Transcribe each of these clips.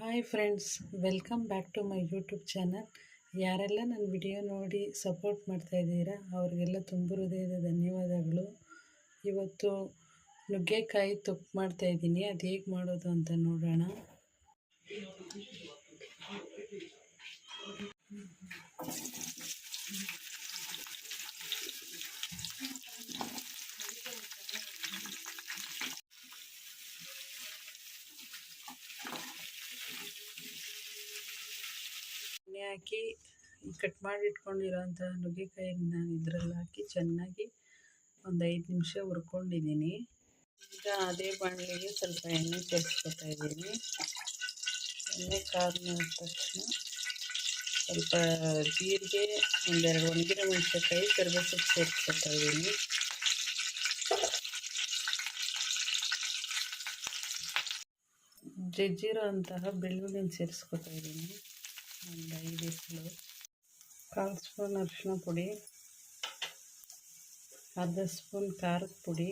Hi friends, welcome back to my YouTube channel. ಯಾರೆಲ್ಲ ನನ್ನ video ನೋಡಿ ಸಪೋರ್ಟ್ ಮಾಡ್ತಾ ಇದ್ದೀರಾ, ಅವ್ರಿಗೆಲ್ಲ ತುಂಬ ಹೃದಯದ ಧನ್ಯವಾದಗಳು. ಇವತ್ತು ನುಗ್ಗೆಕಾಯಿ ತುಪ್ಪ ಮಾಡ್ತಾ ಇದ್ದೀನಿ, ಅದು ಹೇಗೆ ಮಾಡೋದು ಅಂತ ನೋಡೋಣ. ಹಾಕಿ ಕಟ್ ಮಾಡಿ ಇಟ್ಕೊಂಡಿರೋಂಥ ನುಗ್ಗೆಕಾಯಿನ ನಾನು ಇದರಲ್ಲಿ ಹಾಕಿ ಚೆನ್ನಾಗಿ ಒಂದು ಐದು ನಿಮಿಷ ಹುರ್ಕೊಂಡಿದ್ದೀನಿ. ಈಗ ಅದೇ ಬಾಣಲಿಗೆ ಸ್ವಲ್ಪ ಎಣ್ಣೆ ಸೇರಿಸ್ಕೊತಾ ಇದ್ದೀನಿ. ಎಣ್ಣೆ ಕಾದ ತಕ್ಷಣ ಸ್ವಲ್ಪ ಜೀರಿಗೆ ಒಂದೆರಡು ಒಣಗಿರೋ ಮೆಣಸಿನಕಾಯಿ ಕರಿಬೇವು ಸೊಪ್ಪು ಸೇರಿಸ್ಕೊತಾ ಇದ್ದೀನಿ. ಜಜ್ಜಿರೋ ಅಂತಹ ಬೆಳ್ಳುಳ್ಳಿನ ಸೇರಿಸ್ಕೊತಾ ಇದ್ದೀನಿ. ಒಂದು ಐದು ಸ್ಪೂನ್ ಅರಿಶಿನ ಪುಡಿ, ಅರ್ಧ ಸ್ಪೂನ್ ಖಾರದ ಪುಡಿ,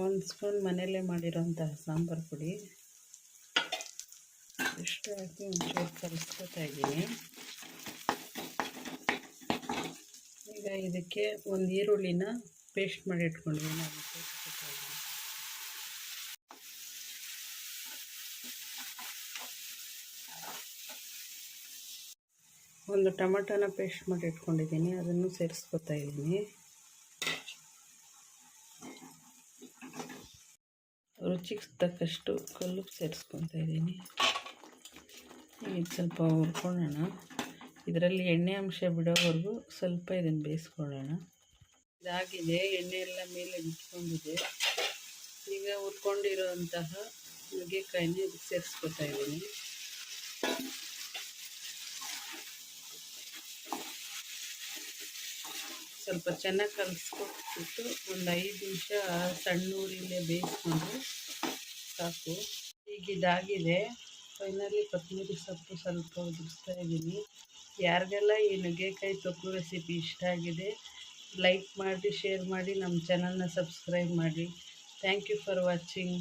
ಒಂದು ಸ್ಪೂನ್ ಮನೆಯಲ್ಲೇ ಮಾಡಿರೋಂಥ ಸಾಂಬಾರು ಪುಡಿ. ಇಷ್ಟು ಹಾಕಿ ಒಂಚೂರು ಕಲಿಸ್ಕೊತಾ ಇದ್ದೀನಿ. ಈಗ ಇದಕ್ಕೆ ಒಂದು ಈರುಳ್ಳಿನ ಪೇಸ್ಟ್ ಮಾಡಿ ಇಟ್ಕೊಂಡಿದ್ದೀನಿ. ಒಂದು ಟೊಮೆಟೊನ ಪೇಸ್ಟ್ ಮಾಡಿ ಇಟ್ಕೊಂಡಿದ್ದೀನಿ, ಅದನ್ನು ಸೇರಿಸ್ಕೊತಾ ಇದ್ದೀನಿ. ರುಚಿಗೆ ತಕ್ಕಷ್ಟು ಕಲ್ಲು ಸೇರಿಸ್ಕೊತಾ ಇದ್ದೀನಿ. ಇದು ಸ್ವಲ್ಪ ಹುರ್ಕೊಳ್ಳೋಣ. ಇದರಲ್ಲಿ ಎಣ್ಣೆ ಅಂಶ ಬಿಡೋವರೆಗೂ ಸ್ವಲ್ಪ ಇದನ್ನು ಬೇಯಿಸ್ಕೊಳ್ಳೋಣ. ಇದಾಗಿದೆ, ಎಣ್ಣೆ ಎಲ್ಲ ಮೇಲೆ ಬಿಟ್ಕೊಂಡಿದೆ ಈಗ ಹುರ್ಕೊಂಡಿರೋಂತಹ ನುಗ್ಗೆಕಾಯಿನ ಇದಕ್ಕೆ ಸೇರಿಸ್ಕೊತಾ ಇದ್ದೀನಿ. ಸ್ವಲ್ಪ ಚೆನ್ನಾಗಿ ಕಲಿಸ್ಕೊಟ್ಬಿಟ್ಟು ಒಂದು ಐದು ನಿಮಿಷ ಸಣ್ಣ ಬೇಯಿಸ್ಕೊಂಡು ಸಾಕು. ಈಗ ಇದಾಗಿದೆ. ಫೈನಲಿ ಕೊತ್ತಂಬರಿ ಸೊಪ್ಪು ಸ್ವಲ್ಪ ಉದುರಿಸ್ತಾ ಇದ್ದೀನಿ. ಯಾರಿಗೆಲ್ಲ ಈ ನುಗ್ಗೆಕಾಯಿ ತೊಕ್ಕು ರೆಸಿಪಿ ಇಷ್ಟ ಆಗಿದೆ ಲೈಕ್ ಮಾಡಿ ಶೇರ್ ಮಾಡಿ ನಮ್ಮ ಚಾನಲ್ನ ಸಬ್ಸ್ಕ್ರೈಬ್ ಮಾಡಿ. Thank you for watching